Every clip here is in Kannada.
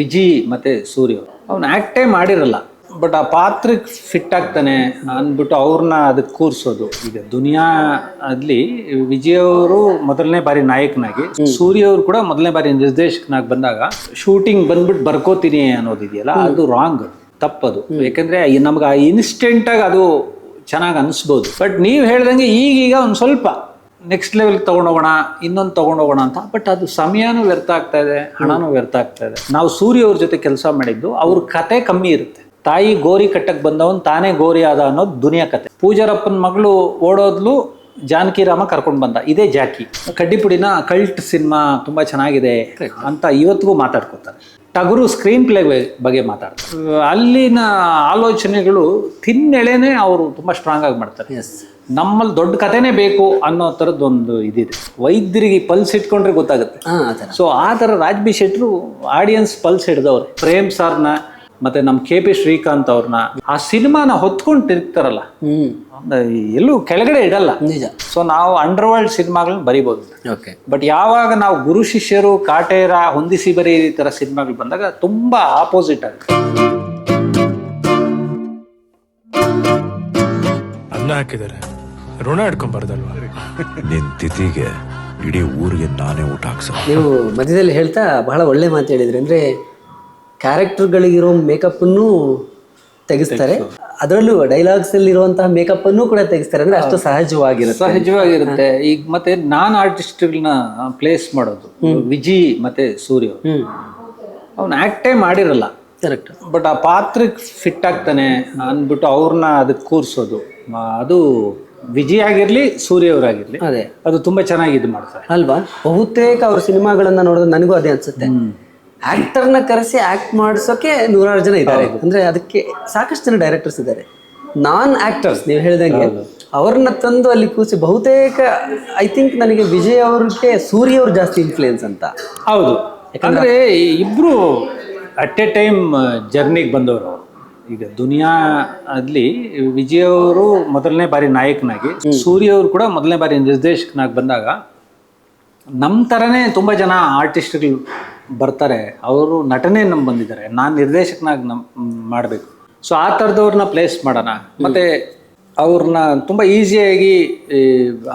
ವಿಜಿ ಮತ್ತೆ ಸೂರ್ಯ. ಅವ್ನು ಆಕ್ಟೇ ಮಾಡಿರಲ್ಲ. ಬಟ್ ಆ ಪಾತ್ರಕ್ಕೆ ಫಿಟ್ ಆಗ್ತಾನೆ ಅಂದ್ಬಿಟ್ಟು ಅವ್ರನ್ನ ಅದಕ್ಕೆ ಕೂರಿಸೋದು. ಈಗ ದುನಿಯಾ ಅಲ್ಲಿ ವಿಜಯ್ ಅವರು ಮೊದಲನೇ ಬಾರಿ ನಾಯಕನಾಗಿ ಸೂರ್ಯ ಅವರು ಕೂಡ ಮೊದಲನೇ ಬಾರಿ ನಿರ್ದೇಶಕನಾಗಿ ಬಂದಾಗ ಶೂಟಿಂಗ್ ಬಂದ್ಬಿಟ್ಟು ಬರ್ಕೋತೀನಿ ಅನ್ನೋದಿದೆಯಲ್ಲ ಅದು ರಾಂಗ್ ತಪ್ಪದು. ಯಾಕಂದ್ರೆ ನಮ್ಗೆ ಆ ಇನ್ಸ್ಟೆಂಟ್ ಆಗಿ ಅದು ಚೆನ್ನಾಗಿ ಅನಿಸ್ಬೋದು. ಬಟ್ ನೀವು ಹೇಳ್ದಂಗೆ ಈಗೀಗ ಒಂದು ಸ್ವಲ್ಪ ನೆಕ್ಸ್ಟ್ ಲೆವೆಲ್ ತಗೊಂಡೋಗೋಣ, ಇನ್ನೊಂದು ತಗೊಂಡೋಗೋಣ ಅಂತ. ಬಟ್ ಅದು ಸಮಯನೂ ವ್ಯರ್ಥ ಆಗ್ತಾ ಇದೆ, ಹಣನೂ ವ್ಯರ್ಥ ಆಗ್ತಾ ಇದೆ. ನಾವು ಸೂರ್ಯ ಅವ್ರ ಜೊತೆ ಕೆಲಸ ಮಾಡಿದ್ದು, ಅವ್ರ ಕತೆ ಕಮ್ಮಿ ಇರುತ್ತೆ. ತಾಯಿ ಗೋರಿ ಕಟ್ಟಕ್ ಬಂದವನ್ ತಾನೇ ಗೋರಿ ಆದ ಅನ್ನೋದು ದುನಿಯಾ ಕತೆ. ಪೂಜಾರಪ್ಪನ ಮಗಳು ಓಡೋದ್ಲು ಜಾನಕಿ ರಾಮ ಕರ್ಕೊಂಡು ಬಂದ. ಇದೇ ಜಾಕಿ. ಕಡ್ಡಿಪುಡಿನ ಕಲ್ಟ್ ಸಿನಿಮಾ ತುಂಬಾ ಚೆನ್ನಾಗಿದೆ ಅಂತ ಇವತ್ತಿಗೂ ಮಾತಾಡ್ಕೊತಾರೆ. ಟಗರು ಸ್ಕ್ರೀನ್ ಪ್ಲೇ ಬಗ್ಗೆ ಮಾತಾಡ್ತಾರೆ. ಅಲ್ಲಿನ ಆಲೋಚನೆಗಳು ತಿನ್ನೆಳೆನೆ ಅವರು ತುಂಬ ಸ್ಟ್ರಾಂಗ್ ಆಗಿ ಮಾಡ್ತಾರೆ. ನಮ್ಮಲ್ಲಿ ದೊಡ್ಡ ಕಥೆನೇ ಬೇಕು ಅನ್ನೋ ಥರದ್ದು ಒಂದು ಇದಿದೆ. ವೈದ್ಯರಿಗೆ ಪಲ್ಸ್ ಇಟ್ಕೊಂಡ್ರೆ ಗೊತ್ತಾಗುತ್ತೆ. ಸೊ ಆ ಥರ. ರಾಜ್ಬಿ ಶೆಟ್ರು ಆಡಿಯನ್ಸ್ ಪಲ್ಸ್ ಹಿಡ್ದವ್ರೆ. ಪ್ರೇಮ್ ಸಾರ್ನ ಮತ್ತೆ ನಮ್ಮ ಕೆ ಪಿ ಶ್ರೀಕಾಂತ್ ಅವ್ರನ್ನ ಆ ಸಿನಿಮಾನ ಹೊತ್ಕೊಂಡು ತಿರುಗ್ತಾರಲ್ಲ ಹ್ಮ್. ಎಲ್ಲೂ ಕೆಳಗಡೆ ಇಡಲ್ಲ. ನಿಜ. ಸೊ ನಾವು ಅಂಡರ್ ವರ್ಲ್ಡ್ ಸಿನಿಮಾಗಳನ್ನ ಬರಿಬೋದು. ಓಕೆ. ಬಟ್ ಯಾವಾಗ ನಾವು ಗುರು ಶಿಷ್ಯರು ಕಾಟೇರ ಹೊಂದಿಸಿ ಬರೀ ಈ ಥರ ಸಿನಿಮಾಗಳು ಬಂದಾಗ ತುಂಬಾ ಆಪೋಸಿಟ್ ಆಗುತ್ತೆ. ಅನ್ನ ಹಾಕಿದ್ದಾರೆ. ಋಣ ಇಟ್ಕೊಂಬಾರ್ದಲ್ವಾ? ನಿನ್ ತಿಥಿಗೆ ಇಡೀ ಊರಿಗೆ ನಾನೇ ಊಟ ಹಾಕ್ಸ ನೀವು ಮಧ್ಯದಲ್ಲಿ ಹೇಳ್ತಾ ಬಹಳ ಒಳ್ಳೆ ಮಾತು ಹೇಳಿದ್ರಿ. ಅಂದ್ರೆ ಕ್ಯಾರೆಕ್ಟರ್ಗಳಿಗಿರೋ ಮೇಕಪ್ಪನ್ನು ತೆಗೆಸ್ತಾರೆ. ಅದರಲ್ಲೂ ಡೈಲಾಗ್ಸ್ ಅಲ್ಲಿ ಇರುವಂತಹ ಮೇಕಪ್ ಅನ್ನು ಕೂಡ ತೆಗೆಸ್ತಾರೆ. ಅಂದ್ರೆ ಅಷ್ಟು ಸಹಜವಾಗಿರುತ್ತೆ. ಸಹಜವಾಗಿರುತ್ತೆ. ಈಗ ಮತ್ತೆ ನಾನ್ ಆರ್ಟಿಸ್ಟ್ಗಳನ್ನ ಪ್ಲೇಸ್ ಮಾಡೋದು. ವಿಜಿ ಮತ್ತೆ ಸೂರ್ಯ. ಅವ್ನು ಆಕ್ಟೇ ಮಾಡಿರಲ್ಲ. ಕರೆಕ್ಟ್ ಬಟ್ ಆ ಪಾತ್ರಕ್ಕೆ ಫಿಟ್ ಆಗ್ತಾನೆ ಅಂದ್ಬಿಟ್ಟು ಅವ್ರನ್ನ ಅದಕ್ಕೆ ಕೂರಿಸೋದು. ಅದು ವಿಜಿ ಆಗಿರ್ಲಿ ಸೂರ್ಯ ಅವರಾಗಿರ್ಲಿ ಅದೇ. ಅದು ತುಂಬಾ ಚೆನ್ನಾಗಿ ಇದು ಮಾಡ್ತಾರೆ. ಅಲ್ವಾ? ಬಹುತೇಕ ಅವ್ರ ಸಿನಿಮಾಗಳನ್ನ ನೋಡಿದ್ರೆ ನನಗೂ ಅದೇ ಅನ್ಸುತ್ತೆ. ಆಕ್ಟರ್ನ ಕರೆಸಿ ಆಕ್ಟ್ ಮಾಡಿಸೋಕೆ ನೂರಾರು ಜನ ಇದ್ದಾರೆ. ಅಂದ್ರೆ ಅದಕ್ಕೆ ಸಾಕಷ್ಟು ಜನ ಡೈರೆಕ್ಟರ್ಸ್ ಇದ್ದಾರೆ. ನಾನ್ ಆಕ್ಟರ್ಸ್ ನೀವು ಹೇಳ್ದಂಗೆ ಅವ್ರನ್ನ ತಂದು ಅಲ್ಲಿ ಕೂಸಿ ಬಹುತೇಕ ಐ ಥಿಂಕ್ ನನಗೆ ವಿಜಯ್ ಅವ್ರಿಗೆ ಸೂರ್ಯ ಅವ್ರು ಜಾಸ್ತಿ ಇನ್ಫ್ಲೂಯೆನ್ಸ್ ಅಂತ. ಹೌದು. ಯಾಕಂದ್ರೆ ಇಬ್ರು ಅಟ್ ಎ ಟೈಮ್ ಜರ್ನಿಗೆ ಬಂದವರು ಅವರು. ಈಗ ದುನಿಯಾ ಅಲ್ಲಿ ವಿಜಯ್ ಅವರು ಮೊದಲನೇ ಬಾರಿ ನಾಯಕನಾಗಿ ಸೂರ್ಯ ಅವರು ಕೂಡ ಮೊದಲನೇ ಬಾರಿ ನಿರ್ದೇಶಕನಾಗಿ ಬಂದಾಗ ನಮ್ಮ ಥರನೇ ತುಂಬ ಜನ ಆರ್ಟಿಸ್ಟ್ಗಳು ಬರ್ತಾರೆ ಅವರು ನಟನೆ ನಮ್ಗೆ ಬಂದಿದ್ದಾರೆ ನಾನು ನಿರ್ದೇಶಕನಾಗಿ ನಮ್ ಮಾಡಬೇಕು. ಸೊ ಆ ಥರದವ್ರನ್ನ ಪ್ಲೇಸ್ ಮಾಡೋಣ. ಮತ್ತೆ ಅವ್ರನ್ನ ತುಂಬ ಈಸಿಯಾಗಿ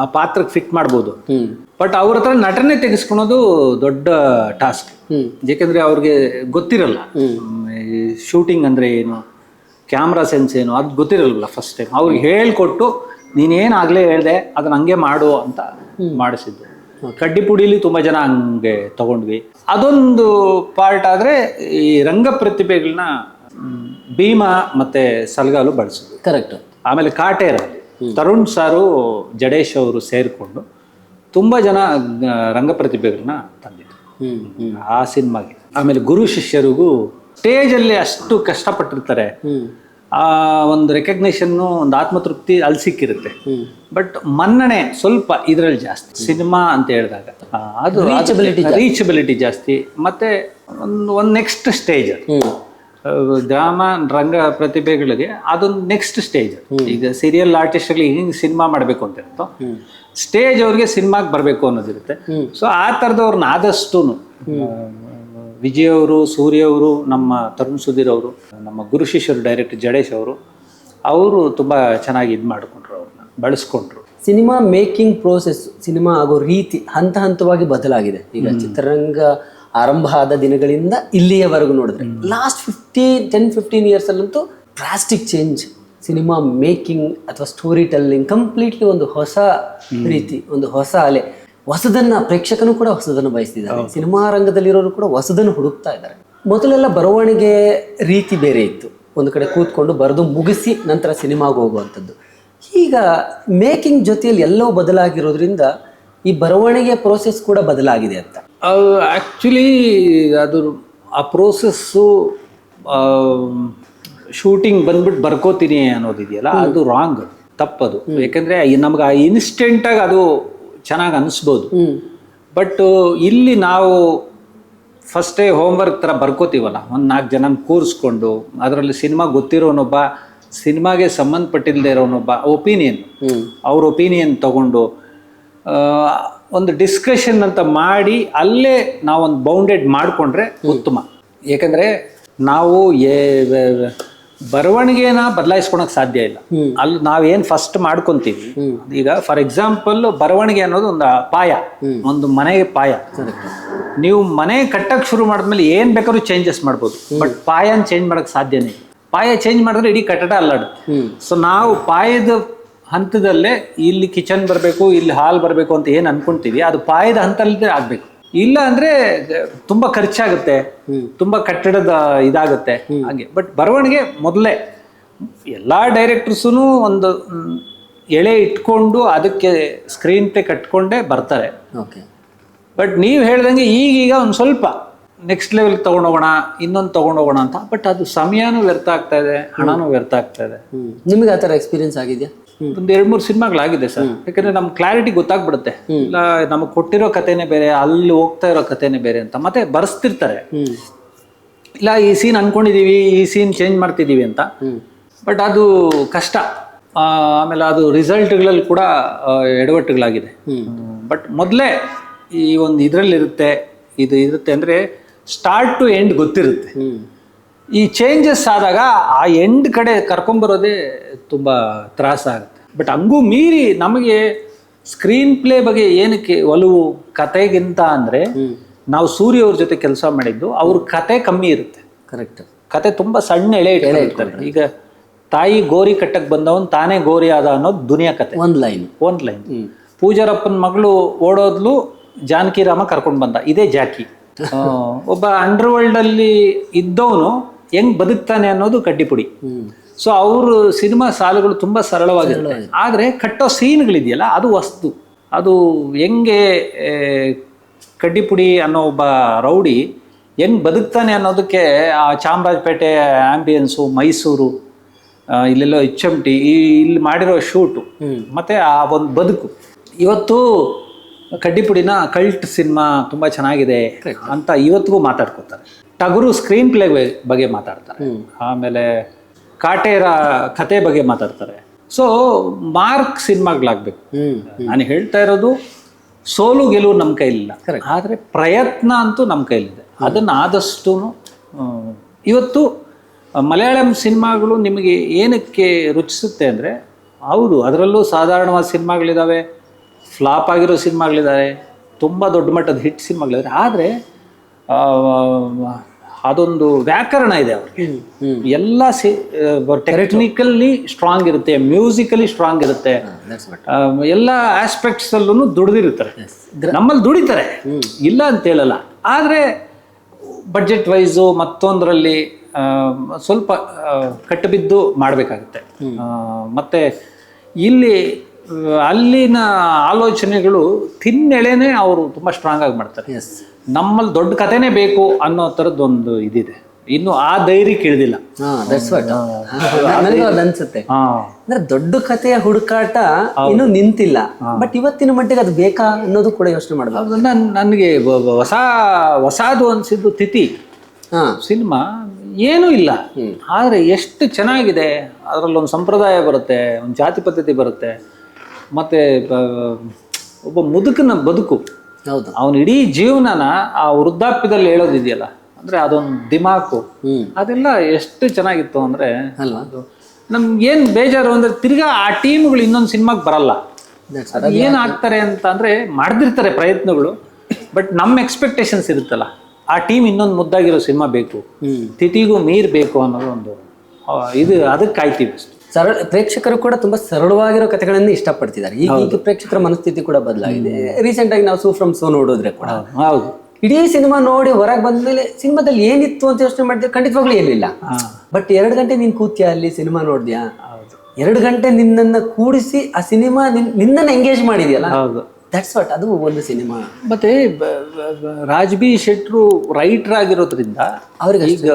ಆ ಪಾತ್ರಕ್ಕೆ ಫಿಟ್ ಮಾಡ್ಬೋದು. ಬಟ್ ಅವ್ರ ಹತ್ರ ನಟನೆ ತೆಗೆಸ್ಕೊಳೋದು ದೊಡ್ಡ ಟಾಸ್ಕ್ ಯಾಕೆಂದ್ರೆ ಏಕೆಂದ್ರೆ ಅವ್ರಿಗೆ ಗೊತ್ತಿರಲ್ಲ. ಶೂಟಿಂಗ್ ಅಂದ್ರೆ ಏನು ಕ್ಯಾಮ್ರಾ ಸೆನ್ಸ್ ಏನು ಅದು ಗೊತ್ತಿರಲ್ಲ ಫಸ್ಟ್ ಟೈಮ್ ಅವ್ರಿಗೆ ಹೇಳ್ಕೊಟ್ಟು ನೀನೇನಾಗಲೇ ಹೇಳಿದೆ ಹೇಳ್ದೆ ಅದನ್ನ ಹಂಗೆ ಮಾಡು ಅಂತ ಮಾಡಿಸಿದ್ದು. ಕಡ್ಡಿಪುಡಿಲಿ ತುಂಬಾ ಜನ ಹಂಗೆ ತಗೊಂಡ್ವಿ. ಅದೊಂದು ಪಾರ್ಟ್ ಆದರೆ ಈ ರಂಗ ಪ್ರತಿಭೆಗಳನ್ನ ಭೀಮಾ ಮತ್ತೆ ಸಲ್ಗಾಲು ಬಳಸಿದ್ರು. ಕರೆಕ್ಟ್ ಆಮೇಲೆ ಕಾಟೇರಲ್ಲಿ ತರುಣ್ ಸಾರು ಜಡೇಶ್ ಅವರು ಸೇರಿಕೊಂಡು ತುಂಬ ಜನ ರಂಗ ಪ್ರತಿಭೆಗಳನ್ನ ತಂದಿದ್ರು. ಆ ಸಿನಿಮಾಗೆ. ಆಮೇಲೆ ಗುರು ಶಿಷ್ಯರಿಗೂ ಸ್ಟೇಜಲ್ಲಿ ಅಷ್ಟು ಕಷ್ಟಪಟ್ಟಿರ್ತಾರೆ. ಆ ಒಂದು ರೆಕಗ್ನಿಷನ್ನು ಒಂದು ಆತ್ಮತೃಪ್ತಿ ಅಲ್ಲಿ ಸಿಕ್ಕಿರುತ್ತೆ. ಬಟ್ ಮನ್ನಣೆ ಸ್ವಲ್ಪ ಇದರಲ್ಲಿ ಜಾಸ್ತಿ ಸಿನಿಮಾ ಅಂತ ಹೇಳಿದಾಗ. ಅದು ರೀಚಬಿಲಿಟಿ ಜಾಸ್ತಿ. ಮತ್ತೆ ಒಂದು ಒಂದು ನೆಕ್ಸ್ಟ್ ಸ್ಟೇಜ್ ಡ್ರಾಮಾ ರಂಗ ಪ್ರತಿಭೆಗಳಿಗೆ ಅದೊಂದು ನೆಕ್ಸ್ಟ್ ಸ್ಟೇಜ್ ಈಗ ಸೀರಿಯಲ್ ಆರ್ಟಿಸ್ಟ್ಗಳಿಗೆ ಹಿಂಗೆ ಸಿನಿಮಾ ಮಾಡಬೇಕು ಅಂತ ಇರುತ್ತೋ ಸ್ಟೇಜ್ ಅವ್ರಿಗೆ ಸಿನಿಮಾಗೆ ಬರಬೇಕು ಅನ್ನೋದಿರುತ್ತೆ. ಸೊ ಆ ಥರದವ್ರನ್ನ ಆದಷ್ಟು ವಿಜಯ್ ಅವರು ಸೂರ್ಯ ಅವರು ನಮ್ಮ ತರುಣ್ ಸುಧೀರ್ ಅವರು ನಮ್ಮ ಗುರು ಶಿಷ್ಯರು ಡೈರೆಕ್ಟರ್ ಜಡೇಶ್ ಅವರು ಅವರು ತುಂಬ ಚೆನ್ನಾಗಿ ಇದು ಮಾಡಿಕೊಂಡ್ರು ಅವ್ರನ್ನ ಬಳಸ್ಕೊಂಡ್ರು. ಸಿನಿಮಾ ಮೇಕಿಂಗ್ ಪ್ರೋಸೆಸ್ ಸಿನಿಮಾ ಆಗೋ ರೀತಿ ಹಂತ ಹಂತವಾಗಿ ಬದಲಾಗಿದೆ. ಈಗ ಚಿತ್ರರಂಗ ಆರಂಭ ಆದ ದಿನಗಳಿಂದ ಇಲ್ಲಿಯವರೆಗೂ ನೋಡಿದ್ರೆ last fifty ten fifteen years ಅಲ್ಲಂತೂ ಡ್ರಾಸ್ಟಿಕ್ ಚೇಂಜ್ ಸಿನಿಮಾ ಮೇಕಿಂಗ್ ಅಥವಾ ಸ್ಟೋರಿ ಟೆಲ್ಲಿಂಗ್ ಕಂಪ್ಲೀಟ್ಲಿ ಒಂದು ಹೊಸ ರೀತಿ ಒಂದು ಹೊಸ ಅಲೆ. ಹೊಸದನ್ನ ಪ್ರೇಕ್ಷಕನು ಕೂಡ ಹೊಸದನ್ನು ಬಯಸ್ತಿದ್ದಾರೆ. ಸಿನಿಮಾ ರಂಗದಲ್ಲಿರೋರು ಕೂಡ ಹೊಸದನ್ನು ಹುಡುಕ್ತಾ ಇದ್ದಾರೆ. ಮೊದಲೆಲ್ಲ ಬರವಣಿಗೆ ರೀತಿ ಬೇರೆ ಇತ್ತು. ಒಂದು ಕಡೆ ಕೂತ್ಕೊಂಡು ಬರೆದು ಮುಗಿಸಿ ನಂತರ ಸಿನಿಮಾಗೆ ಹೋಗುವಂಥದ್ದು. ಈಗ ಮೇಕಿಂಗ್ ಜೊತೆಯಲ್ಲಿ ಎಲ್ಲವೂ ಬದಲಾಗಿರೋದ್ರಿಂದ ಈ ಬರವಣಿಗೆ ಪ್ರೋಸೆಸ್ ಕೂಡ ಬದಲಾಗಿದೆ ಅಂತ. ಆ್ಯಕ್ಚುಲಿ ಅದು ಆ ಪ್ರೋಸೆಸ್ಸು ಶೂಟಿಂಗ್ ಬಂದ್ಬಿಟ್ಟು ಬರ್ಕೋತೀನಿ ಅನ್ನೋದಿದೆಯಲ್ಲ ಅದು ರಾಂಗ್ ತಪ್ಪದು. ಯಾಕಂದರೆ ನಮ್ಗೆ ಆ ಇನ್ಸ್ಟೆಂಟಾಗಿ ಅದು ಚೆನ್ನಾಗಿ ಅನಿಸ್ಬೋದು. ಬಟ್ ಇಲ್ಲಿ ನಾವು ಫಸ್ಟೇ ಹೋಮ್ವರ್ಕ್ ಥರ ಬರ್ಕೋತೀವಲ್ಲ? ಒಂದು ನಾಲ್ಕು ಜನ ಕೂರಿಸ್ಕೊಂಡು ಅದರಲ್ಲಿ ಸಿನಿಮಾ ಗೊತ್ತಿರೋನೊಬ್ಬ ಸಿನಿಮಾಗೆ ಸಂಬಂಧಪಟ್ಟಿಲ್ಲದೆ ಇರೋನೊಬ್ಬ ಒಪಿನಿಯನ್ ಅವ್ರ ಒಪಿನಿಯನ್ ತಗೊಂಡು ಒಂದು ಡಿಸ್ಕಷನ್ ಅಂತ ಮಾಡಿ ಅಲ್ಲೇ ನಾವೊಂದು ಬೌಂಡೆಡ್ ಮಾಡಿಕೊಂಡ್ರೆ ಉತ್ತಮ. ಏಕೆಂದರೆ ನಾವು ಏ- ಬರವಣಿಗೆನ ಬದಲಾಯಿಸ್ಕೊಳಕ್ ಸಾಧ್ಯ ಇಲ್ಲ. ಅಲ್ಲಿ ನಾವೇನ್ ಫಸ್ಟ್ ಮಾಡ್ಕೊಂತೀವಿ ಈಗ ಫಾರ್ ಎಕ್ಸಾಂಪಲ್ ಬರವಣಿಗೆ ಅನ್ನೋದು ಒಂದು ಪಾಯ. ಒಂದು ಮನೆಗೆ ಪಾಯ. ನೀವು ಮನೆ ಕಟ್ಟಕ್ ಶುರು ಮಾಡಿದ್ಮೇಲೆ ಏನ್ ಬೇಕಾದ್ರೂ ಚೇಂಜಸ್ ಮಾಡ್ಬೋದು. ಬಟ್ ಪಾಯನ್ ಚೇಂಜ್ ಮಾಡಕ್ ಸಾಧ್ಯನೇ ಇಲ್ಲ. ಪಾಯ ಚೇಂಜ್ ಮಾಡಿದ್ರೆ ಇಡೀ ಕಟ್ಟಡ ಅಲ್ಲಾಡು ಸೊ ನಾವು ಪಾಯದ ಹಂತದಲ್ಲೇ ಇಲ್ಲಿ ಕಿಚನ್ ಬರಬೇಕು ಇಲ್ಲಿ ಹಾಲ್ ಬರಬೇಕು ಅಂತ ಏನು ಅನ್ಕೊಂತೀವಿ ಅದು ಪಾಯದ ಹಂತದಲ್ಲೇ ಆಗ್ಬೇಕು. ಇಲ್ಲ ಅಂದ್ರೆ ತುಂಬಾ ಖರ್ಚಾಗುತ್ತೆ. ತುಂಬಾ ಕಟ್ಟಡದ ಇದಾಗುತ್ತೆ. ಹಾಗೆ. ಬಟ್ ಬರವಣಿಗೆ ಮೊದಲೇ. ಎಲ್ಲಾ ಡೈರೆಕ್ಟರ್ಸೂ ಒಂದು ಎಳೆ ಇಟ್ಕೊಂಡು ಅದಕ್ಕೆ ಸ್ಕ್ರೀನ್ ಪೇ ಕಟ್ಕೊಂಡೇ ಬರ್ತಾರೆ. ಓಕೆ. ಬಟ್ ನೀವು ಹೇಳ್ದಂಗೆ ಈಗೀಗ ಒಂದು ಸ್ವಲ್ಪ. ನೆಕ್ಸ್ಟ್ ಲೆವೆಲ್ ತಗೊಂಡೋಗೋಣ ಇನ್ನೊಂದು ತಗೊಂಡೋಗೋಣ ಅಂತ. ಬಟ್ ಅದು ಸಮಯನೂ ವ್ಯರ್ಥ ಆಗ್ತಾ ಇದೆ ಹಣನೂ ವ್ಯರ್ಥ ಆಗ್ತಾ ಇದೆ. ನಿಮಗೆ ಆ ಥರ ಎಕ್ಸ್ಪೀರಿಯನ್ಸ್ ಆಗಿದೆಯಾ? ಒಂದು ಎರಡು ಮೂರು ಸಿನಿಮಾಗಳಾಗಿದೆ ಸರ್. ಯಾಕಂದ್ರೆ ನಮ್ ಕ್ಲಾರಿಟಿ ಗೊತ್ತಾಗ್ಬಿಡುತ್ತೆ. ಇಲ್ಲ ನಮಗೆ ಕೊಟ್ಟಿರೋ ಕಥೆನೇ ಬೇರೆ ಅಲ್ಲಿ ಹೋಗ್ತಾ ಇರೋ ಕಥೆನೇ ಬೇರೆ ಅಂತ ಮತ್ತೆ ಬರ್ಸ್ತಿರ್ತಾರೆ. ಇಲ್ಲ ಈ ಸೀನ್ ಅನ್ಕೊಂಡಿದೀವಿ ಈ ಸೀನ್ ಚೇಂಜ್ ಮಾಡ್ತಿದೀವಿ ಅಂತ. ಬಟ್ ಅದು ಕಷ್ಟ. ಆಮೇಲೆ ಅದು ರಿಸಲ್ಟ್ಗಳಲ್ಲಿ ಕೂಡ ಎಡವಟ್ಟುಗಳಾಗಿದೆ. ಬಟ್ ಮೊದಲೇ ಈ ಒಂದು ಇದರಲ್ಲಿರುತ್ತೆ ಇದು ಇರುತ್ತೆ ಅಂದರೆ ಸ್ಟಾರ್ಟ್ ಟು ಎಂಡ್ ಗೊತ್ತಿರುತ್ತೆ. ಈ ಚೇಂಜಸ್ ಆದಾಗ ಆ ಎಂಡ್ ಕಡೆ ಕರ್ಕೊಂಬರೋದೇ ತುಂಬ ತ್ರಾಸ ಆಗುತ್ತೆ. ಬಟ್ ಹಂಗೂ ಮೀರಿ ನಮಗೆ ಸ್ಕ್ರೀನ್ ಪ್ಲೇ ಬಗ್ಗೆ ಏನಕ್ಕೆ ಒಲವು ಕತೆಗಿಂತ ಅಂದರೆ ನಾವು ಸೂರ್ಯ ಅವ್ರ ಜೊತೆ ಕೆಲಸ ಮಾಡಿದ್ದು ಅವ್ರ ಕತೆ ಕಮ್ಮಿ ಇರುತ್ತೆ. ಕರೆಕ್ಟ್ ಕತೆ ತುಂಬ ಸಣ್ಣ ಎಳೆ ಇಟ್ಕೊಂಡಿರ್ತಾರೆ. ಈಗ ತಾಯಿ ಗೋರಿ ಕಟ್ಟಕ್ಕೆ ಬಂದವನು ತಾನೇ ಗೋರಿ ಆದ ಅನ್ನೋದು ದುನಿಯಾ ಕತೆ. ಒಂದು ಲೈನ್ ಒಂದು ಲೈನ್ ಪೂಜಾರಪ್ಪನ ಮಗಳು ಓಡೋದ್ಲು ಜಾನಕಿ ರಾಮ ಕರ್ಕೊಂಡು ಬಂದ. ಇದೇ ಜಾಕಿ. ಒಬ್ಬ ಅಂಡರ್ವರ್ಲ್ಡ್ ಅಲ್ಲಿ ಇದ್ದವನು ಹೆಂಗ್ ಬದುಕ್ತಾನೆ ಅನ್ನೋದು ಕಡ್ಡಿಪುಡಿ. ಸೊ ಅವರು ಸಿನಿಮಾ ಸಾಲುಗಳು ತುಂಬಾ ಸರಳವಾಗಿರುತ್ತೆ ಆದ್ರೆ ಕಟ್ಟೋ ಸೀನ್ಗಳಿದೆಯಲ್ಲ ಅದು ವಸ್ತು. ಅದು ಹೆಂಗೆ ಕಡ್ಡಿಪುಡಿ ಅನ್ನೋ ಒಬ್ಬ ರೌಡಿ ಹೆಂಗ್ ಬದುಕ್ತಾನೆ ಅನ್ನೋದಕ್ಕೆ ಆ ಚಾಮರಾಜಪೇಟೆ ಆಂಬಿಯನ್ಸು ಮೈಸೂರು ಇಲ್ಲೆಲ್ಲ ಇಲ್ಲೆಲ್ಲೋ ಎಚ್ ಎಂ ಟಿ ಈ ಇಲ್ಲಿ ಮಾಡಿರೋ ಶೂಟು ಮತ್ತೆ ಆ ಒಂದು ಬದುಕು. ಇವತ್ತು ಕಡ್ಡಿಪುಡಿನ ಕಲ್ಟ್ ಸಿನಿಮಾ ತುಂಬ ಚೆನ್ನಾಗಿದೆ ಅಂತ ಇವತ್ತಿಗೂ ಮಾತಾಡ್ಕೊತಾರೆ. ಟಗರು ಸ್ಕ್ರೀನ್ ಪ್ಲೇ ಬಗ್ಗೆ ಮಾತಾಡ್ತಾರೆ. ಆಮೇಲೆ ಕಾಟೇರ ಕತೆ ಬಗ್ಗೆ ಮಾತಾಡ್ತಾರೆ. ಸೊ ಮಾರ್ಕ್ ಸಿನಿಮಾಗಳಾಗಬೇಕು ನಾನು ಹೇಳ್ತಾ ಇರೋದು ಸೋಲು ಗೆಲುವು ನಮ್ಮ ಕೈಲಿಲ್ಲ. ಆದರೆ ಪ್ರಯತ್ನ ಅಂತೂ ನಮ್ಮ ಕೈಲಿದೆ. ಅದನ್ನು ಆದಷ್ಟು ಇವತ್ತು ಮಲಯಾಳಂ ಸಿನಿಮಾಗಳು ನಿಮಗೆ ಏನಕ್ಕೆ ರುಚಿಸುತ್ತೆ ಅಂದರೆ ಹೌದು ಅದರಲ್ಲೂ ಸಾಧಾರಣವಾದ ಸಿನಿಮಾಗಳಿದ್ದಾವೆ ಫ್ಲಾಪ್ ಆಗಿರೋ ಸಿನಿಮಾಗಳಿದ್ದಾರೆ ತುಂಬ ದೊಡ್ಡ ಮಟ್ಟದ ಹಿಟ್ ಸಿನಿಮಾಗಳಿದ್ದಾರೆ. ಆದರೆ ಅದೊಂದು ವ್ಯಾಕರಣ ಇದೆ ಅವ್ರಿಗೆ. ಎಲ್ಲ ಸಿ ಟೆಕ್ನಿಕಲ್ಲಿ ಸ್ಟ್ರಾಂಗ್ ಇರುತ್ತೆ ಮ್ಯೂಸಿಕಲಿ ಸ್ಟ್ರಾಂಗ್ ಇರುತ್ತೆ. ಎಲ್ಲ ಆಸ್ಪೆಕ್ಟ್ಸ್ ಅಲ್ಲೂ ದುಡ್ದಿರ್ತಾರೆ ನಮ್ಮಲ್ಲಿ ದುಡಿತಾರೆ. ಇಲ್ಲ ಅಂತ ಹೇಳಲ್ಲ. ಆದರೆ ಬಡ್ಜೆಟ್ ವೈಸು ಮತ್ತೊಂದರಲ್ಲಿ ಸ್ವಲ್ಪ ಕಟ್ಟಬಿದ್ದು ಮಾಡಬೇಕಾಗುತ್ತೆ. ಮತ್ತೆ ಇಲ್ಲಿ ಅಲ್ಲಿನ ಆಲೋಚನೆಗಳು ತಿನ್ನೆಳೆನೇ ಅವರು ತುಂಬ ಸ್ಟ್ರಾಂಗ್ ಆಗಿ ಮಾಡ್ತಾರೆ. ಎಸ್ ನಮ್ಮಲ್ಲಿ ದೊಡ್ಡ ಕಥೆನೇ ಬೇಕು ಅನ್ನೋ ಥರದ್ದೊಂದು ಇದಿದೆ. ಇನ್ನು ಆ ಧೈರ್ಯಕ್ಕೆ ಇಳಿದಿಲ್ಲ ಅನ್ಸುತ್ತೆ. ಅಂದ್ರೆ ದೊಡ್ಡ ಕಥೆಯ ಹುಡುಕಾಟ ಇನ್ನು ನಿಂತಿಲ್ಲ. ಬಟ್ ಇವತ್ತಿನ ಮಟ್ಟಿಗೆ ಅದು ಬೇಕಾ ಅನ್ನೋದು ಕೂಡ ಯೋಚನೆ ನನ್ ನನಗೆ ಹೊಸ ಹೊಸದು ಅನ್ಸಿದ್ದು ತಿಥಿ. ಹಾ. ಸಿನಿಮಾ ಏನೂ ಇಲ್ಲ. ಆದ್ರೆ ಎಷ್ಟು ಚೆನ್ನಾಗಿದೆ. ಅದರಲ್ಲಿ ಒಂದು ಸಂಪ್ರದಾಯ ಬರುತ್ತೆ ಒಂದು ಜಾತಿ ಪದ್ಧತಿ ಬರುತ್ತೆ. ಮತ್ತು ಒಬ್ಬ ಮುದುಕನ ಬದುಕು. ಹೌದು. ಅವನ ಇಡೀ ಜೀವನನ ಆ ವೃದ್ಧಾಪ್ಯದಲ್ಲಿ ಹೇಳೋದಿದೆಯಲ್ಲ ಅಂದರೆ ಅದೊಂದು ದಿಮಾಕು. ಅದೆಲ್ಲ ಎಷ್ಟು ಚೆನ್ನಾಗಿತ್ತು ಅಂದರೆ ಅಲ್ವಾ ನಮ್ಗೆ ಏನು ಬೇಜಾರು ಅಂದರೆ ತಿರ್ಗಾ ಆ ಟೀಮ್ಗಳು ಇನ್ನೊಂದು ಸಿನಿಮಾಗೆ ಬರಲ್ಲ. ಏನು ಆಗ್ತಾರೆ ಅಂತ ಅಂದರೆ ಮಾಡ್ದಿರ್ತಾರೆ ಪ್ರಯತ್ನಗಳು ಬಟ್ ನಮ್ಮ ಎಕ್ಸ್ಪೆಕ್ಟೇಷನ್ಸ್ ಇರುತ್ತಲ್ಲ. ಆ ಟೀಮ್ ಇನ್ನೊಂದು ಮುದ್ದಾಗಿರೋ ಸಿನಿಮಾ ಬೇಕು. ತಿಥಿಗೂ ಮೀರ್ ಬೇಕು ಅನ್ನೋದು ಒಂದು ಇದು ಅದಕ್ಕೆ ಕಾಯ್ತೀವಿ ಅಷ್ಟೇ. ಸರಳ ಪ್ರೇಕ್ಷಕರು ಕೂಡ ತುಂಬಾ ಸರಳವಾಗಿರೋ ಕಥೆಗಳನ್ನೇ ಇಷ್ಟಪಡ್ತಿದ್ದಾರೆ. ಈಗ ಈಗ ಪ್ರೇಕ್ಷಕರ ಮನಸ್ಥಿತಿ ಕೂಡ ಬದಲಾಗಿದೆ. ರೀಸೆಂಟ್ ಆಗಿ ನಾವು ಸೂ ಫ್ರಮ್ ಸೋ ನೋಡಿದ್ರೆ ಕೂಡ ಹೌದು. ಇಡೀ ಸಿನಿಮಾ ನೋಡಿ ಹೊರಗೆ ಬಂದ್ಮೇಲೆ ಸಿನಿಮಾದಲ್ಲಿ ಏನಿತ್ತು ಅಂತ ಯೋಚನೆ ಮಾಡಿದ್ರೆ ಖಂಡಿತವಾಗ್ಲೂ ಏನಿಲ್ಲ. ಬಟ್ ಎರಡು ಗಂಟೆ ನೀನ್ ಕೂತ್ಯಾ ಅಲ್ಲಿ ಸಿನಿಮಾ ನೋಡಿದ್ಯಾ? ಎರಡು ಗಂಟೆ ನಿನ್ನನ್ನ ಕೂಡಿಸಿ ಆ ಸಿನಿಮಾ ನಿನ್ನನ್ನ ಎಂಗೇಜ್ ಮಾಡಿದ್ಯಲ್ಲ? ಹೌದು. ದಟ್ಸ್ ವಾಟ್ ಅದು ಒಂದು ಸಿನಿಮಾ. ಮತ್ತೆ ರಾಜ್ ಬಿ ಶೆಟ್ರು ರೈಟರ್ ಆಗಿರೋದ್ರಿಂದ ಅವ್ರಿಗೆ ಈಗ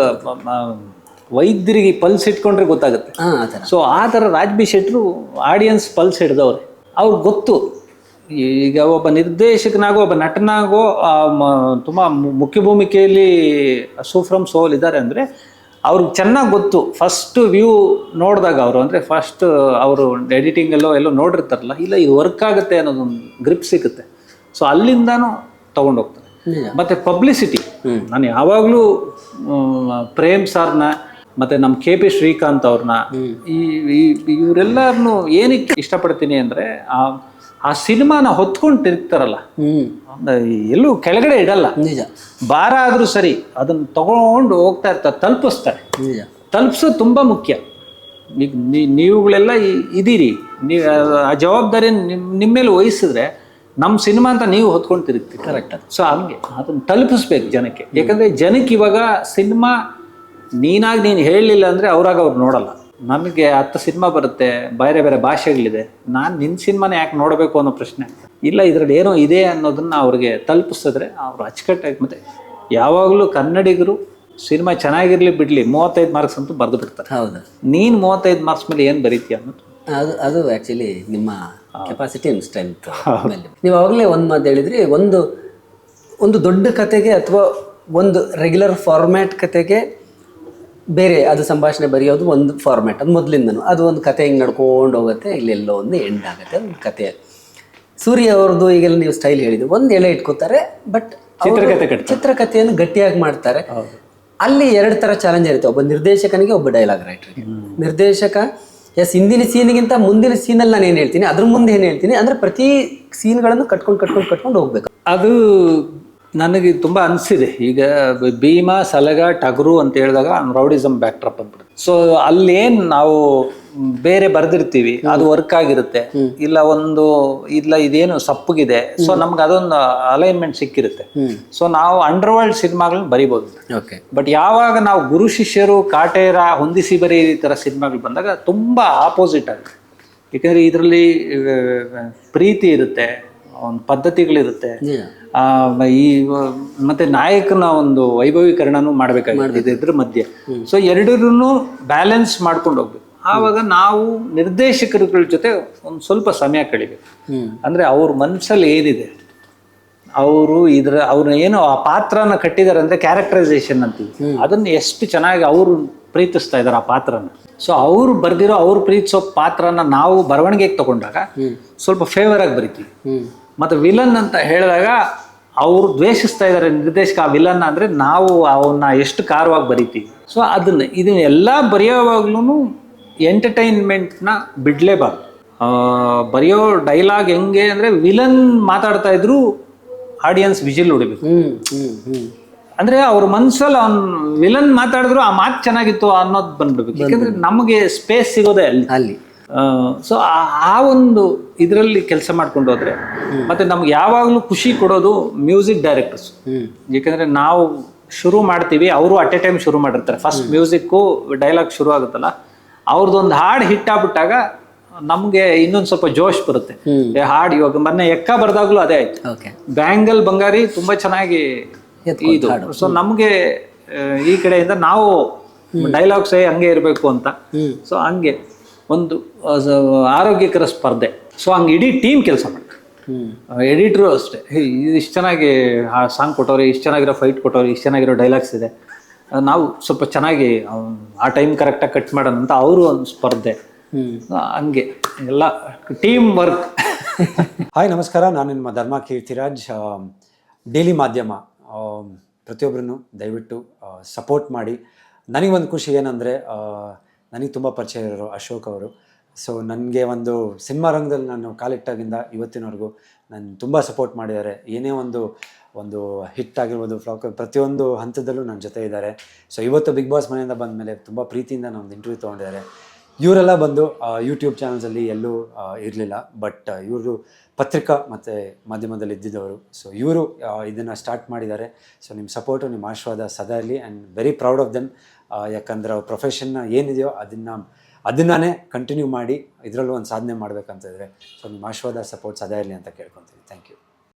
ವೈದ್ಯರಿಗೆ ಪಲ್ಸ್ ಇಟ್ಕೊಂಡ್ರೆ ಗೊತ್ತಾಗುತ್ತೆ. ಹಾ ಆ ಥರ. ಸೊ ಆ ಥರ ರಾಜ್ಬಿ ಶೆಟ್ಟರು ಶೆಟ್ರು ಆಡಿಯನ್ಸ್ ಪಲ್ಸ್ ಹಿಡ್ದವ್ರೆ. ಅವ್ರಿಗೆ ಗೊತ್ತು. ಈಗ ಒಬ್ಬ ನಿರ್ದೇಶಕನಾಗೋ ಒಬ್ಬ ನಟನಾಗೋ ತುಂಬ ಮುಖ್ಯ ಭೂಮಿಕೆಯಲ್ಲಿ ಸೂಫ್ರಮ್ ಸೋಲ್ ಇದ್ದಾರೆ ಅಂದರೆ ಅವ್ರಿಗೆ ಚೆನ್ನಾಗಿ ಗೊತ್ತು. ಫಸ್ಟ್ ವ್ಯೂ ನೋಡಿದಾಗ ಅವರು ಅಂದರೆ ಫಸ್ಟ್ ಅವರು ಎಡಿಟಿಂಗ್ ಎಲ್ಲೋ ನೋಡಿರ್ತಾರಲ್ಲ ಇಲ್ಲ ಇದು ವರ್ಕ್ ಆಗುತ್ತೆ ಅನ್ನೋದೊಂದು ಗ್ರಿಪ್ ಸಿಗುತ್ತೆ. ಸೊ ಅಲ್ಲಿಂದಾನು ತೊಗೊಂಡೋಗ್ತಾರೆ. ಮತ್ತು ಪಬ್ಲಿಸಿಟಿ ನಾನು ಯಾವಾಗಲೂ ಪ್ರೇಮ್ ಸರ್ನ ಮತ್ತೆ ನಮ್ಮ ಕೆ ಪಿ ಶ್ರೀಕಾಂತ್ ಅವ್ರನ್ನ ಈ ಇವರೆಲ್ಲರನ್ನು ಏನಕ್ಕೆ ಇಷ್ಟಪಡ್ತೀನಿ ಅಂದರೆ ಆ ಆ ಸಿನಿಮಾನ ಹೊತ್ಕೊಂಡು ತಿರುಗ್ತಾರಲ್ಲ ಎಲ್ಲೂ ಕೆಳಗಡೆ ಇಡಲ್ಲ. ನಿಜ. ಭಾರ ಆದರೂ ಸರಿ ಅದನ್ನು ತಗೊಂಡು ಹೋಗ್ತಾ ಇರ್ತಾರೆ ತಲುಪಿಸ್ತಾರೆ. ನಿಜ. ತಲುಪಿಸೋದು ತುಂಬ ಮುಖ್ಯ. ಈಗ ನೀವುಗಳೆಲ್ಲ ಇದ್ದೀರಿ. ಇದೀರಿ ನೀವು ಆ ಜವಾಬ್ದಾರಿ ನಿಮ್ಮ ನಿಮ್ಮ ಮೇಲೆ ವಹಿಸಿದ್ರೆ ನಮ್ಮ ಸಿನಿಮಾ ಅಂತ ನೀವು ಹೊತ್ಕೊಂಡು ತಿರುಗ್ತೀರಿ. ಕರೆಕ್ಟ್ ಸೊ ಹಂಗೆ. ಅದನ್ನು ತಲುಪಿಸ್ಬೇಕು ಜನಕ್ಕೆ. ಯಾಕಂದರೆ ಜನಕ್ಕೆ ಇವಾಗ ಸಿನಿಮಾ ನೀನಾಗಿ ನೀನು ಹೇಳಲಿಲ್ಲ ಅಂದರೆ ಅವ್ರಾಗ ಅವ್ರು ನೋಡಲ್ಲ. ನಮಗೆ ಹತ್ತು ಸಿನಿಮಾ ಬರುತ್ತೆ ಬೇರೆ ಬೇರೆ ಭಾಷೆಗಳಿದೆ. ನಾನು ನಿನ್ನ ಸಿನಿಮಾನ ಯಾಕೆ ನೋಡಬೇಕು ಅನ್ನೋ ಪ್ರಶ್ನೆ. ಇಲ್ಲ ಇದರಲ್ಲಿ ಏನೋ ಇದೆ ಅನ್ನೋದನ್ನು ಅವ್ರಿಗೆ ತಲುಪಿಸಿದ್ರೆ ಅವರು ಅಚ್ಚುಕಟ್ಟಾಗಿ ಮತ್ತೆ ಯಾವಾಗಲೂ ಕನ್ನಡಿಗರು ಸಿನಿಮಾ ಚೆನ್ನಾಗಿರಲಿ ಬಿಡಲಿ ಮೂವತ್ತೈದು ಮಾರ್ಕ್ಸ್ ಅಂತೂ ಬರೆದು ಬಿಡ್ತಾರೆ. ಹೌದು. ನೀನು ಮೂವತ್ತೈದು ಮಾರ್ಕ್ಸ್ ಮೇಲೆ ಏನು ಬರೀತೀಯ ಅನ್ನೋದು? ಅದು ಅದು ಆ್ಯಕ್ಚುಲಿ ನಿಮ್ಮ ಕೆಪಾಸಿಟಿ ಅಂಡ್ ಸ್ಟ್ರೆಂತ್ ನೀವು ಅವಾಗಲೇ ಒಂದು ಮಾತು ಹೇಳಿದ್ರಿ ಒಂದು ಒಂದು ದೊಡ್ಡ ಕತೆಗೆ ಅಥವಾ ಒಂದು ರೆಗ್ಯುಲರ್ ಫಾರ್ಮ್ಯಾಟ್ ಕತೆಗೆ ಬೇರೆ ಅದು ಸಂಭಾಷಣೆ ಬರೆಯೋದು ಒಂದು ಫಾರ್ಮ್ಯಾಟ್ ಅದು ಮೊದಲಿಂದನು. ಅದು ಒಂದು ಕತೆ ಹಿಂಗೆ ನಡ್ಕೊಂಡು ಹೋಗುತ್ತೆ ಇಲ್ಲೆಲ್ಲೋ ಒಂದು ಎಂಡ್ ಆಗುತ್ತೆ ಒಂದು ಕತೆ. ಸೂರ್ಯ ಅವ್ರದ್ದು ಈಗೆಲ್ಲ ನೀವು ಸ್ಟೈಲ್ ಹೇಳಿದ್ರು ಒಂದು ಎಳೆ ಇಟ್ಕೋತಾರೆ ಬಟ್ ಚಿತ್ರಕಥೆ. ಚಿತ್ರಕಥೆಯನ್ನು ಗಟ್ಟಿಯಾಗಿ ಮಾಡ್ತಾರೆ. ಅಲ್ಲಿ ಎರಡು ಥರ ಚಾಲೆಂಜ್ ಇರುತ್ತೆ ಒಬ್ಬ ನಿರ್ದೇಶಕನಿಗೆ ಒಬ್ಬ ಡೈಲಾಗ್ ರೈಟರ್ಗೆ ನಿರ್ದೇಶಕ ಎಸ್ ಹಿಂದಿನ ಸೀನ್ಗಿಂತ ಮುಂದಿನ ಸೀನಲ್ಲಿ ನಾನು ಏನು ಹೇಳ್ತೀನಿ ಅದ್ರ ಮುಂದೆ ಏನು ಹೇಳ್ತೀನಿ ಅಂದ್ರೆ ಪ್ರತಿ ಸೀನ್ಗಳನ್ನು ಕಟ್ಕೊಂಡು ಕಟ್ಕೊಂಡು ಕಟ್ಕೊಂಡು ಹೋಗ್ಬೇಕು. ಅದು ನನಗೆ ತುಂಬ ಅನಿಸಿದೆ. ಈಗ ಭೀಮಾ ಸಲಗ ಟಗರು ಅಂತ ಹೇಳಿದಾಗ ರೌಡಿಸಮ್ ಬ್ಯಾಕ್ಟ್ರಪ್ ಅಂದ್ಬಿಡುತ್ತೆ ಸೊ ಅಲ್ಲೇನು ನಾವು ಬೇರೆ ಬರ್ದಿರ್ತೀವಿ ಅದು ವರ್ಕ್ ಆಗಿರುತ್ತೆ. ಇಲ್ಲ ಒಂದು ಇಲ್ಲ ಇದೇನು ಸಪ್ಪಗಿದೆ. ಸೊ ನಮ್ಗೆ ಅದೊಂದು ಅಲೈನ್ಮೆಂಟ್ ಸಿಕ್ಕಿರುತ್ತೆ. ಸೊ ನಾವು ಅಂಡರ್ ವರ್ಲ್ಡ್ ಸಿನಿಮಾಗಳನ್ನ ಬರಿಬೋದು. ಓಕೆ ಬಟ್ ಯಾವಾಗ ನಾವು ಗುರು ಶಿಷ್ಯರು ಕಾಟೇರ ಹೊಂದಿಸಿ ಬರೀ ಈ ಥರ ಸಿನಿಮಾಗಳು ಬಂದಾಗ ತುಂಬಾ ಆಪೋಸಿಟ್ ಆಗುತ್ತೆ. ಯಾಕಂದ್ರೆ ಇದರಲ್ಲಿ ಪ್ರೀತಿ ಇರುತ್ತೆ. ಒಂದು ಪದ್ಧತಿಗಳಿರುತ್ತೆ. ಈ ಮತ್ತೆ ನಾಯಕನ ಒಂದು ವೈಭವೀಕರಣನೂ ಮಾಡಬೇಕಾಗಿದೆ. ಇದ್ರ ಮಧ್ಯೆ. ಸೊ ಎರಡರೂ ಬ್ಯಾಲೆನ್ಸ್ ಮಾಡ್ಕೊಂಡು ಹೋಗ್ಬೇಕು. ಆವಾಗ ನಾವು ನಿರ್ದೇಶಕರುಗಳ ಜೊತೆ ಒಂದು ಸ್ವಲ್ಪ ಸಮಯ ಕಳಿಬೇಕು. ಅಂದ್ರೆ ಅವ್ರ ಮನಸ್ಸಲ್ಲಿ ಏನಿದೆ? ಅವರು ಇದ್ರ ಅವ್ರ ಏನು ಆ ಪಾತ್ರನ ಕಟ್ಟಿದ್ದಾರೆ ಅಂದ್ರೆ ಕ್ಯಾರೆಕ್ಟರೈಸೇಷನ್ ಅಂತೀವಿ. ಅದನ್ನ ಎಷ್ಟು ಚೆನ್ನಾಗಿ ಅವರು ಪ್ರೀತಿಸ್ತಾ ಇದ್ದಾರೆ ಆ ಪಾತ್ರನ. ಸೊ ಅವ್ರು ಬರ್ದಿರೋ ಅವ್ರು ಪ್ರೀತಿಸೋ ಪಾತ್ರನ ನಾವು ಬರವಣಿಗೆಗೆ ತಗೊಂಡಾಗ ಸ್ವಲ್ಪ ಫೇವರ್ ಆಗಿ ಬರಿತೀವಿ. ಮತ್ತು ವಿಲನ್ ಅಂತ ಹೇಳಿದಾಗ ಅವರು ದ್ವೇಷಿಸ್ತಾ ಇದ್ದಾರೆ ನಿರ್ದೇಶಕ ಆ ವಿಲನ್ ಅಂದರೆ ನಾವು ಅವನ್ನ ಎಷ್ಟು ಕಾರವಾಗಿ ಬರಿತೀವಿ. ಸೊ ಅದನ್ನ ಇದನ್ನೆಲ್ಲ ಬರೆಯೋವಾಗ್ಲೂ ಎಂಟರ್ಟೈನ್ಮೆಂಟ್ನ ಬಿಡಲೇಬಾರ್ದು. ಬರೆಯೋ ಡೈಲಾಗ್ ಹೆಂಗೆ ಅಂದರೆ ವಿಲನ್ ಮಾತಾಡ್ತಾ ಇದ್ರು ಆಡಿಯನ್ಸ್ ವಿಜಿಲ್ ಹೊಡಿಬೇಕು. ಅಂದರೆ ಅವ್ರ ಮನ್ಸಲ್ಲಿ ಅವ್ನ ವಿಲನ್ ಮಾತಾಡಿದ್ರು ಆ ಮಾತು ಚೆನ್ನಾಗಿತ್ತು ಅನ್ನೋದು ಬಂದ್ಬಿಡ್ಬೇಕು. ಯಾಕಂದ್ರೆ ನಮಗೆ ಸ್ಪೇಸ್ ಸಿಗೋದೇ ಅಲ್ಲಿ. ಅಲ್ಲಿ. ಸೊ ಆ ಒಂದು ಇದರಲ್ಲಿ ಕೆಲಸ ಮಾಡ್ಕೊಂಡು ಹೋದ್ರೆ ಮತ್ತೆ ನಮ್ಗೆ ಯಾವಾಗಲೂ ಖುಷಿ ಕೊಡೋದು ಮ್ಯೂಸಿಕ್ ಡೈರೆಕ್ಟರ್ಸ್ ಏಕೆಂದ್ರೆ ಯಾಕಂದ್ರೆ ನಾವು ಶುರು ಮಾಡ್ತೀವಿ ಅವರು ಅಟ್ ಎ ಟೈಮ್ ಶುರು ಮಾಡಿರ್ತಾರೆ. ಫಸ್ಟ್ ಮ್ಯೂಸಿಕ್ಕು ಡೈಲಾಗ್ ಶುರು ಆಗುತ್ತಲ್ಲ ಅವ್ರದ್ದೊಂದು ಹಾಡು ಹಿಟ್ ಆಗ್ಬಿಟ್ಟಾಗ ನಮಗೆ ಇನ್ನೊಂದು ಸ್ವಲ್ಪ ಜೋಶ್ ಬರುತ್ತೆ. ಹಾಡು ಇವಾಗ ಮೊನ್ನೆ ಎಕ್ಕ ಬರ್ದಾಗ್ಲೂ ಅದೇ ಆಯ್ತು. ಓಕೆ. ಬ್ಯಾಂಗಲ್ ಬಂಗಾರಿ ತುಂಬಾ ಚೆನ್ನಾಗಿ ಇದು. ಸೊ ನಮಗೆ ಈ ಕಡೆಯಿಂದ ನಾವು ಡೈಲಾಗ್ಸ್ ಹಂಗೆ ಇರಬೇಕು ಅಂತ. ಸೊ ಹಂಗೆ. ಒಂದು ಆರೋಗ್ಯಕರ ಸ್ಪರ್ಧೆ. ಸೊ ಹಂಗೆ ಇಡೀ ಟೀಮ್ ಕೆಲಸ ಹ್ಮ್. ಎಡಿಟ್ರು ಅಷ್ಟೇ. ಇಷ್ಟು ಚೆನ್ನಾಗಿ ಆ ಸಾಂಗ್ ಕೊಟ್ಟವ್ರೆ ಇಷ್ಟು ಚೆನ್ನಾಗಿರೋ ಫೈಟ್ ಕೊಟ್ಟವ್ರೆ ಇಷ್ಟು ಚೆನ್ನಾಗಿರೋ ಡೈಲಾಗ್ಸ್ ಇದೆ. ನಾವು ಸ್ವಲ್ಪ ಚೆನ್ನಾಗಿ ಆ ಟೈಮ್ ಕರೆಕ್ಟಾಗಿ ಕಟ್ ಮಾಡೋಣ ಅಂತ ಅವರು ಒಂದು ಸ್ಪರ್ಧೆ. ಹಂಗೆ. ಎಲ್ಲ ಟೀಮ್ ವರ್ಕ್ ಹಾಯ್ ನಮಸ್ಕಾರ. ನಾನು ನಿಮ್ಮ ಧರ್ಮ ಕೀರ್ತಿರಾಜ್. ಡೈಲಿ ಮಾಧ್ಯಮ. ಪ್ರತಿಯೊಬ್ಬರನ್ನು ದಯವಿಟ್ಟು ಸಪೋರ್ಟ್ ಮಾಡಿ. ನನಗೊಂದು ಖುಷಿ ಏನಂದರೆ ನನಗೆ ತುಂಬ ಪರಿಚಯ ಇರೋರು ಅಶೋಕ್ ಅವರು. ಸೊ ನನಗೆ ಒಂದು ಸಿನಿಮಾ ರಂಗದಲ್ಲಿ ನಾನು ಕಾಲಿಟ್ಟಾಗಿಂದ ಇವತ್ತಿನವರೆಗೂ ನಾನು ತುಂಬ ಸಪೋರ್ಟ್ ಮಾಡಿದ್ದಾರೆ. ಏನೇ ಒಂದು ಒಂದು ಹಿಟ್ ಆಗಿರ್ಬೋದು ಫ್ಲಾಕ್ ಪ್ರತಿಯೊಂದು ಹಂತದಲ್ಲೂ ನನ್ನ ಜೊತೆ ಇದ್ದಾರೆ. ಸೊ ಇವತ್ತು ಬಿಗ್ ಬಾಸ್ ಮನೆಯಿಂದ ಬಂದ ಮೇಲೆ ತುಂಬ ಪ್ರೀತಿಯಿಂದ ನಾನು ಒಂದು ಇಂಟರ್ವ್ಯೂ ತೊಗೊಂಡಿದ್ದಾರೆ. ಇವರೆಲ್ಲ ಬಂದು ಯೂಟ್ಯೂಬ್ ಚಾನಲ್ಸಲ್ಲಿ ಎಲ್ಲೂ ಇರಲಿಲ್ಲ. ಬಟ್ ಇವರು ಪತ್ರಿಕಾ ಮತ್ತು ಮಾಧ್ಯಮದಲ್ಲಿ ಇದ್ದಿದ್ದವರು. ಸೊ ಇವರು ಇದನ್ನು ಸ್ಟಾರ್ಟ್ ಮಾಡಿದ್ದಾರೆ. ಸೊ ನಿಮ್ಮ ಸಪೋರ್ಟು ನಿಮ್ಮ ಆಶೀರ್ವಾದ ಸದಾ ಇರಲಿ. And very proud of them ಯಾಕಂದ್ರೆ ಅವ್ರ ಪ್ರೊಫೆಷನ್ನ ಏನಿದೆಯೋ ಅದನ್ನು ಅದನ್ನೇ ಕಂಟಿನ್ಯೂ ಮಾಡಿ ಇದರಲ್ಲೂ ಒಂದು ಸಾಧನೆ ಮಾಡಬೇಕಂತಿದ್ರೆ ಸೊ ನಿಮ್ಮ ಆಶೀರ್ವಾದ ಸಪೋರ್ಟ್ ಸದಾ ಇರಲಿ ಅಂತ ಕೇಳ್ಕೊತೀನಿ ಥ್ಯಾಂಕ್ ಯು